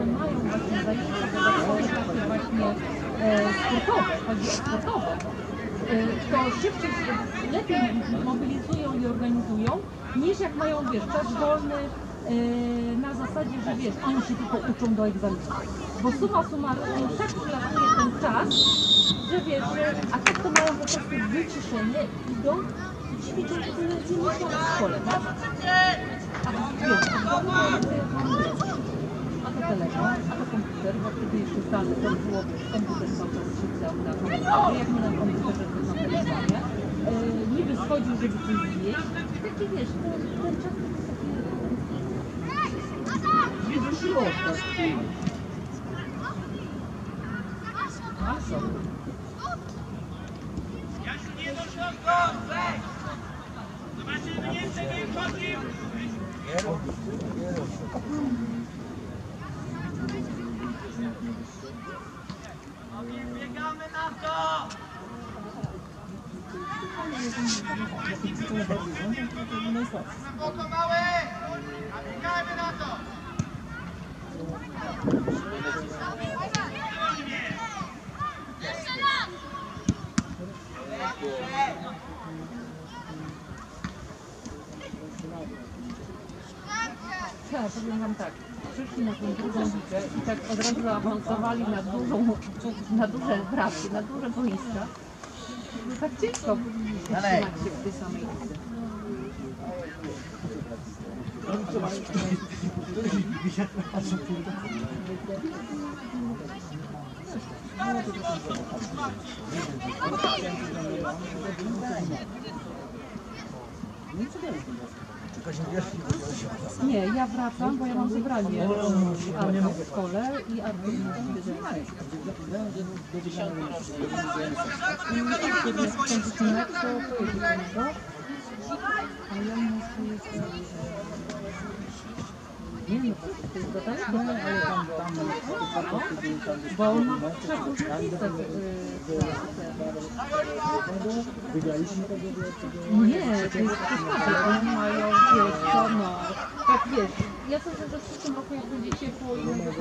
które mają właśnie zajęcia dodatkowe właśnie e, sportowe, chodzi o sportowe, e, to szybciej, się- lepiej mobilizują i organizują, niż jak mają, wiesz, czas wolny e, na zasadzie, że wiesz, oni się tylko uczą do egzaminu. Bo suma summarum tak przelatuje ten czas, że wiesz, że, a tak to mają po prostu wyciszenie, idą i ćwiczą tyle, co myślą w szkole, tak? A wiesz, telefon, a to komputer, wtedy jeszcze zdalny to było komputer cały czas siedzał na komputerze, jak nie na komputerze, to na telefonie. E, niby schodził, żeby coś zjeść. Taki wiesz, to, ten czas to jest taki... Nie. A? Biegamy na to! Głęboko mały! A biegamy na to! Powiem wam tak, przyszli na tą drugą ligę i tak od razu zaawansowali na dużą, na duże bramki, na duże boiska. No tak ciężko utrzymać się w tej samej lidze. Nie, ja wracam, bo ja mam zebranie Arka w szkole i musi Kiedy skończyć mecz, to pojedzie do niego. A ja muszę jeszcze... Nie no, to ale tam, no, bo on ma trzech różnych Nie, to jest przesłanie, oni mają, wiesz, no, tak wiesz, ja sądzę, że w przyszłym roku jak będzie ciepło i będzie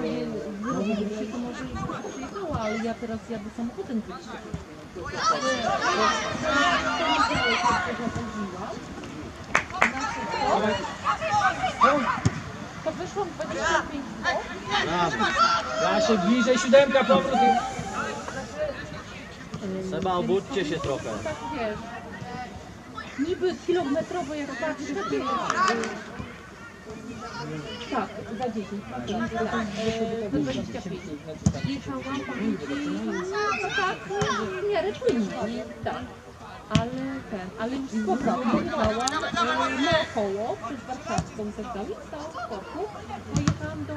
wyrobić się, to może przyjechała, ale ja teraz jadę samochodem gdzieś. To wyszło 25 zł. Jasiu, bliżej siódemka, powrót. Seba, obudźcie się trochę. tak wiesz, niby kilometrowo jak tak szybciej. Tak, za 10. Tak, e, za 25. Jechałam, powiem ci, no tak, w miarę płynnie, tak. Ale ten, ale już z powrotem jechałam e, naokoło przez warszawską Zagdawi, stałam w korku, no jechałam do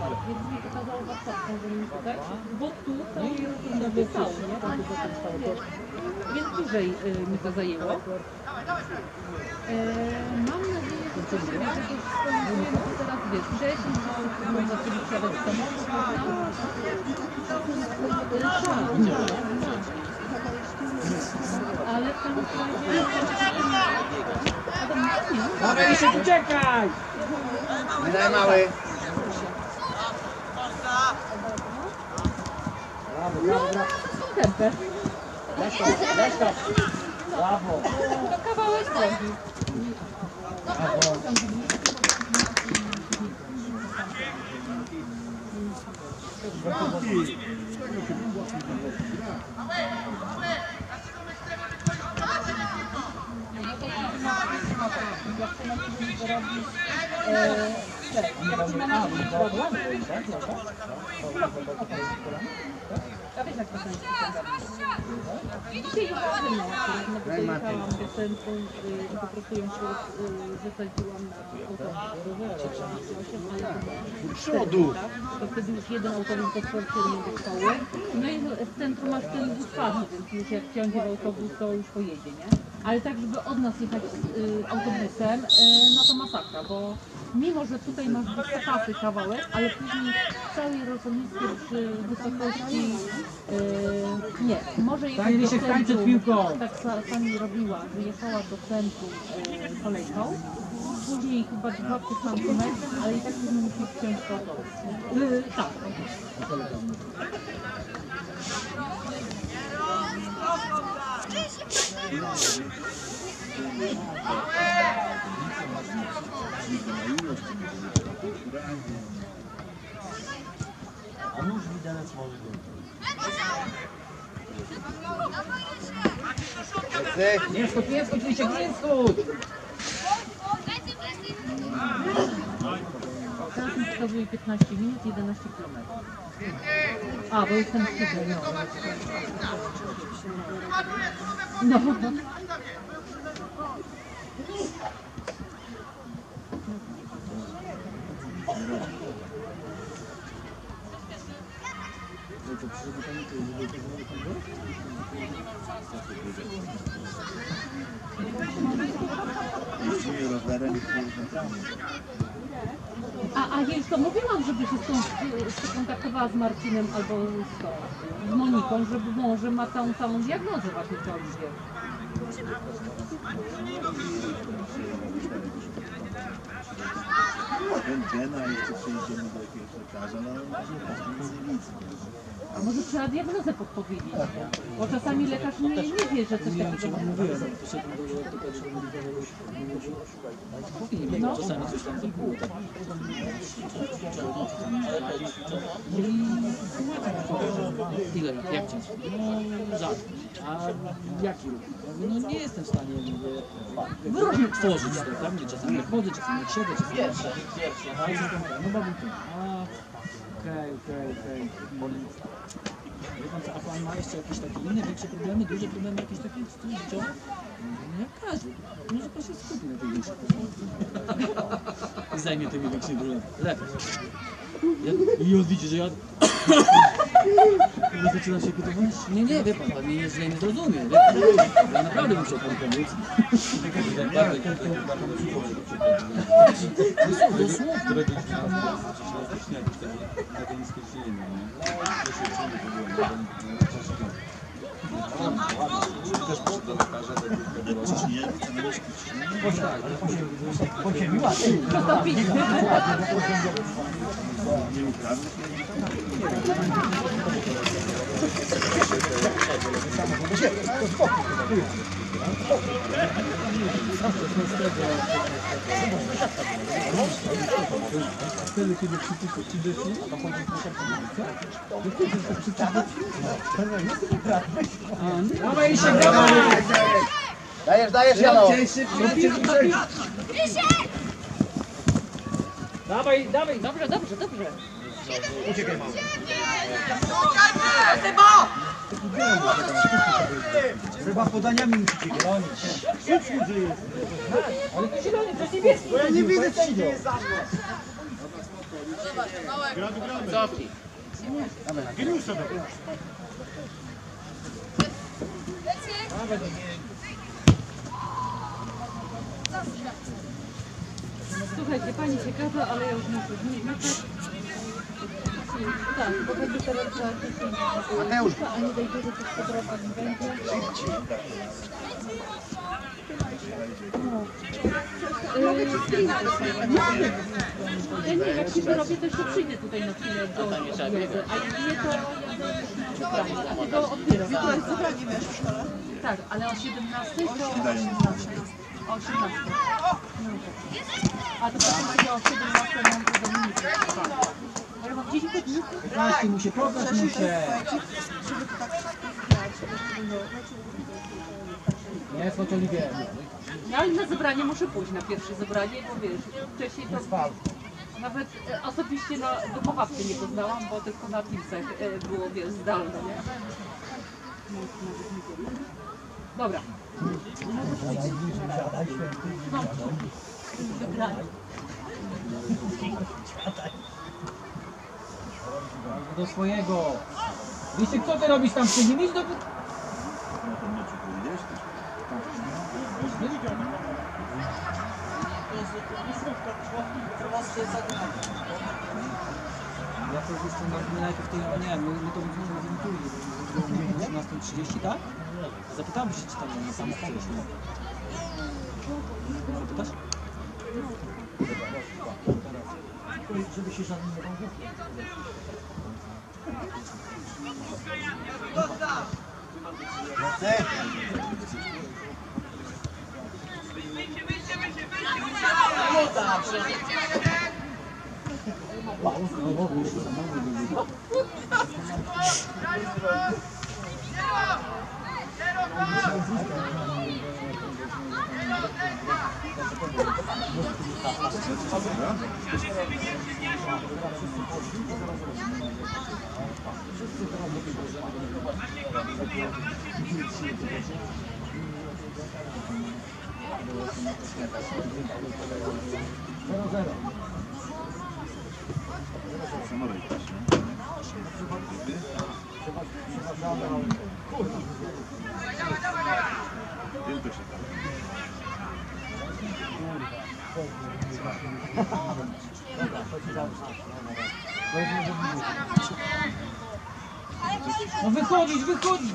Park, więc mi pokazało warszawską, że mi tutaj, bo tu całej rotundo wystało, nie? Tam Więc dłużej e, mi to zajęło. E, mam nadzieję, że coś się jakoś skończymy, bo teraz wiesz, wcześniej no, zaczęli wsiadać samochód, prawda? E, tak, tak. Ale tam Dawaj się uciekaj! Nie daj mały! tempę. Brawo! To kawałek drogi. Ja wiesz jak to jest Dzisiaj jechałam ze dojechałam do centrum i po prostu ją się wysadziłam na autobus. Do przodu! To wtedy już jeden autobus bezpośrednio do szkoły. No i w centrum masz ten bus farny, więc jak wsiądzie w autobus, to już pojedzie, nie? Ale tak, żeby od nas jechać y, autobusem, y, no to masakra, bo mimo, że tutaj masz wysokaty kawałek, ale później w całej Rosoliskie przy wysokości y, Nie, może jechać Pani do piłką. tak sa- sami robiła, że jechała do centrum e, kolejką, później chyba dwa czy tam ale i tak później musi wciąć do autobus. E, tak. A nóż widelec może być. Lecy. Nie skocz, nie skocz, Rysiek, nie skocz! Teraz mi wskazuje 15 minut, 11 km. A, bo jestem w Sydney, no. No. A, a już to mówiłam, żeby się skon- skontaktowała z Marcinem albo z, z Moniką, żeby może ma tą samą diagnozę właśnie co Oliwie. Rentgena, jeszcze przejdziemy do jakiegoś lekarza, no. A może trzeba diagnozę podpowiedzieć, bo czasami lekarz nie, nie wie, że coś takiego mi No. Czasami coś tam zakuło. Tak. I ile? Jak cię? No rzadko. A jaki ruch? No nie jestem w stanie mówię, Wyróżnić. tworzyć to, tak? Czasami jak chodzę, czasami jak siedzę, czasami jak zatem, no. A, okej, okej, okej. Wie pan co, a pan ma jeszcze jakieś takie inne, większe problemy, duże problemy, jakieś takie życiowe? No jak każdy. Może pan się skupi na większych problemach. I zajmie tymi większymi problemami. Lepiej. Ja, I on że ja... Ja zaczynam się pytać, nie, nie, wie pan, pan mnie źle nie zrozumie, wie pan. Ja naprawdę chciał panu pomóc. Dosłownie. Ciśnienie, cenoweczki ciśnienie, nieuprawne. Dawaj Rysiek, dawaj! Dajesz, dajesz, Jano. Dawaj, dawaj! Dobrze, dobrze, dobrze. Chyba podaniami musicie bronić. Ale to zielony, to jest niebieski. Ja nie widzę co idzie. Słuchajcie, pani się gada, ale ja już muszę zniknąć. Tak, Mateusz. Nie będzie. No. Yy, Ja nie, jak się wyrobię, to jeszcze przyjdę tutaj na chwilę do. A jak nie, to a tego odbieram. Tak, ale o 17 to o 18. O 18. No. A to potem o 17 mam do Dominiki. A ja mam 10 godzin. Pokaż mu się, pokaż mu się. Nie, chodź Oliwier. Ja na zebranie muszę pójść, na pierwsze zebranie, bo wiesz, wcześniej to nawet e, osobiście na wychowawcy nie poznałam, bo tylko na Teamsach e, było, wiesz, zdalne, nie? Dobra. Zebranie. Do swojego. Rysiek, co ty robisz tam przy nim? Idź do... Na tym meczu powiedziałeś? Ja to jeszcze na, najpierw to, nie, my, my to widzimy w Intuli, bo 13 8.30, tak? Zapytałem się, czy tam na samochodzie się Zapytasz? Żeby się żadnym nie bał. Mocy. Też, nie? Tylko się tam. No wychodzić, wychodzić!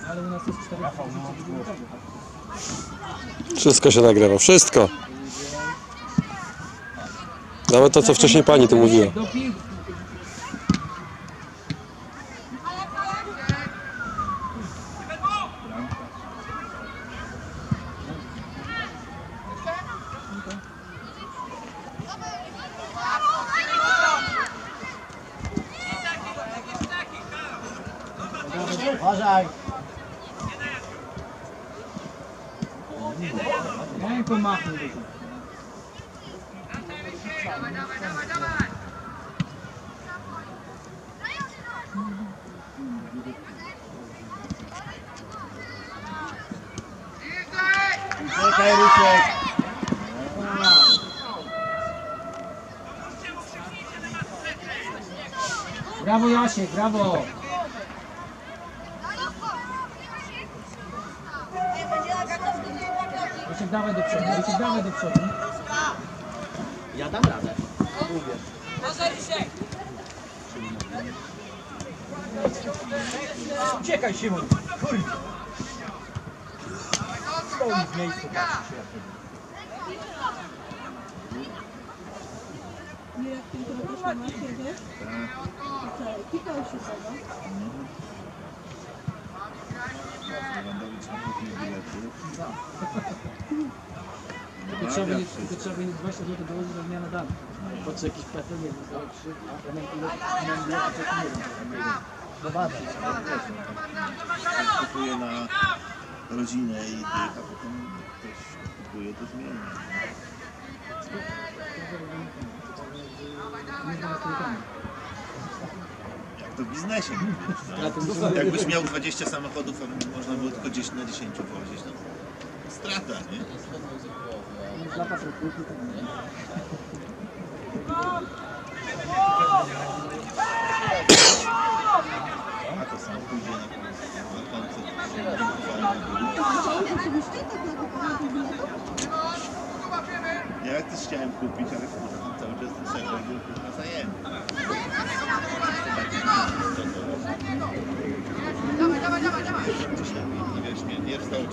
Wszystko się nagrywa, wszystko. Nawet to, co wcześniej pani tu mówiła. Uważaj. Czekaj, Rusiek. Brawo Jasiek, brawo! Jasiek dawaj do przodu, Jasiek dawaj do przodu. Ja dam radę. Uciekaj Szymon! Kurde! Stoi w miejscu, patrzy się jak to Nie, jak tylko też na siebie. Tak, się tego. Lewandowicz nakupił bilety. Tylko trzeba będzie, tylko trzeba będzie 20 zł dołożyć na zmianę danych. Po co jakiś PET, nie wiem, za trzy, ja mam ile, mam bilety, to nie wiem. Zobaczcie. Ktoś kupuje na rodzinę i tych, a potem ktoś kupuje to zmienia. Nie znam trójkami. To w biznesie. No, jakbyś miał 20 samochodów, a można było tylko 10 na 10 wozić, no strata, nie? A to samo pójdzie na, koncert. Ja też chciałem kupić, ale kurwa, cały czas ten serwer był kurwa zajęty. Dzisiaj nie wiesz, mnie nie wstał o 4.30.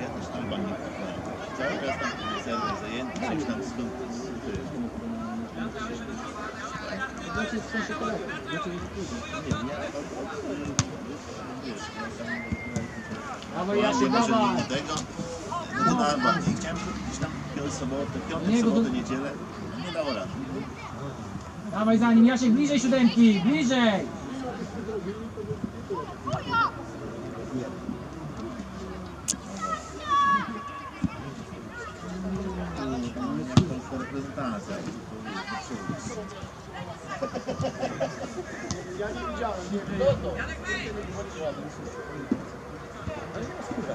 Ja też tam chyba nie kupowałem. Cały czas tam serwer zajęty, coś tam. Dawaj, Jasie, dawaj. tego. No, no, no dawaj. I chciałem kupić tam piątek, sobotę, piątek, Niego to- sobotę, niedzielę. Nie dało rady. Dawaj za nim, Jasiek, bliżej siódemki, bliżej. Polska reprezentacja.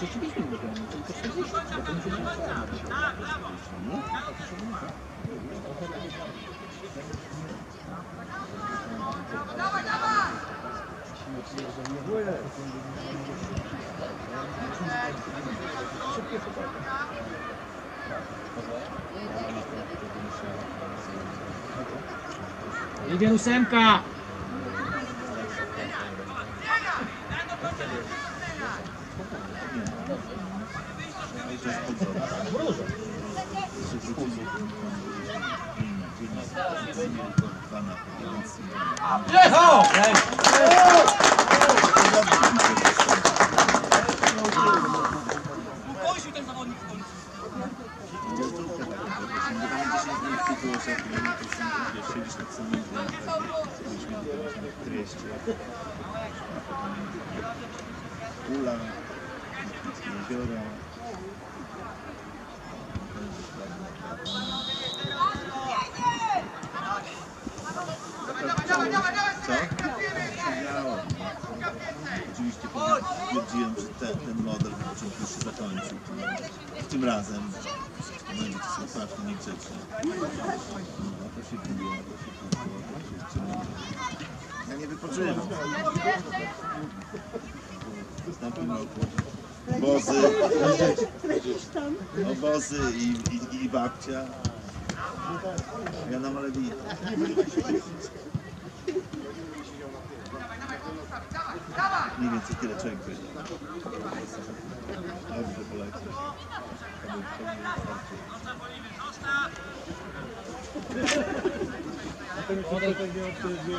rzeczywiście nie gramy, tylko 40. bo to musi być Idzie ósemka! No i to jest podzor. Się wrócił. Pana, więc O! Wielcówka taka, to właśnie nie będzie się z nich tytułu szefie, to są, wiesz, siedzisz tak samo w treści. Ula, jeziora. Co? Oczywiście powiedziałem, że ten, ten model na początku już się zakończył. Tym razem będzie to strasznie niegrzeczne. No, to się a to się a to się wciągnęło. Ja nie wypoczywam. W następnym roku obozy, obozy i, i, i babcia. Ja na Malediwie. Mniej więcej tyle człowiek będzie. Dobrze poleci. To by- to by wystarczyło.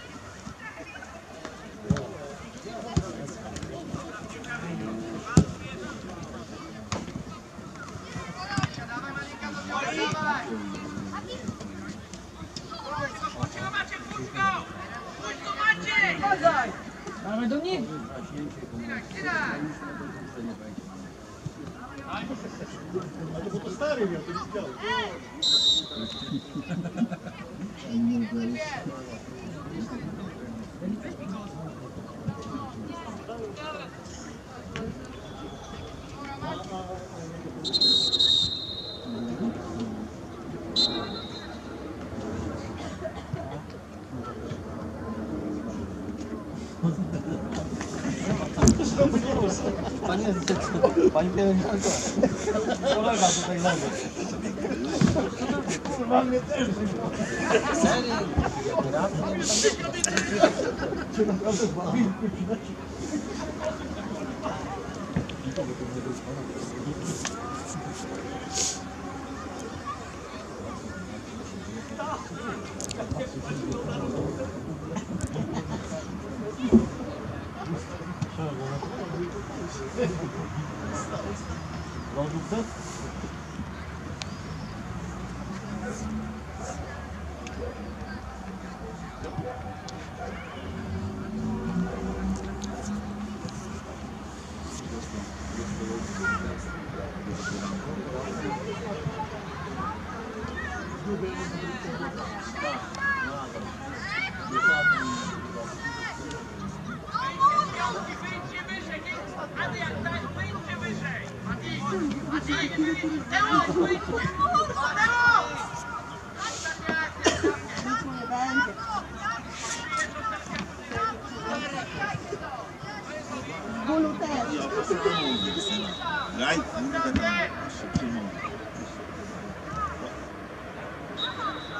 mas Doni. Они будут старые, я бы не сделал. Thank you. 많이 때는 현수. 들어갈 가수가 Thank you. Dans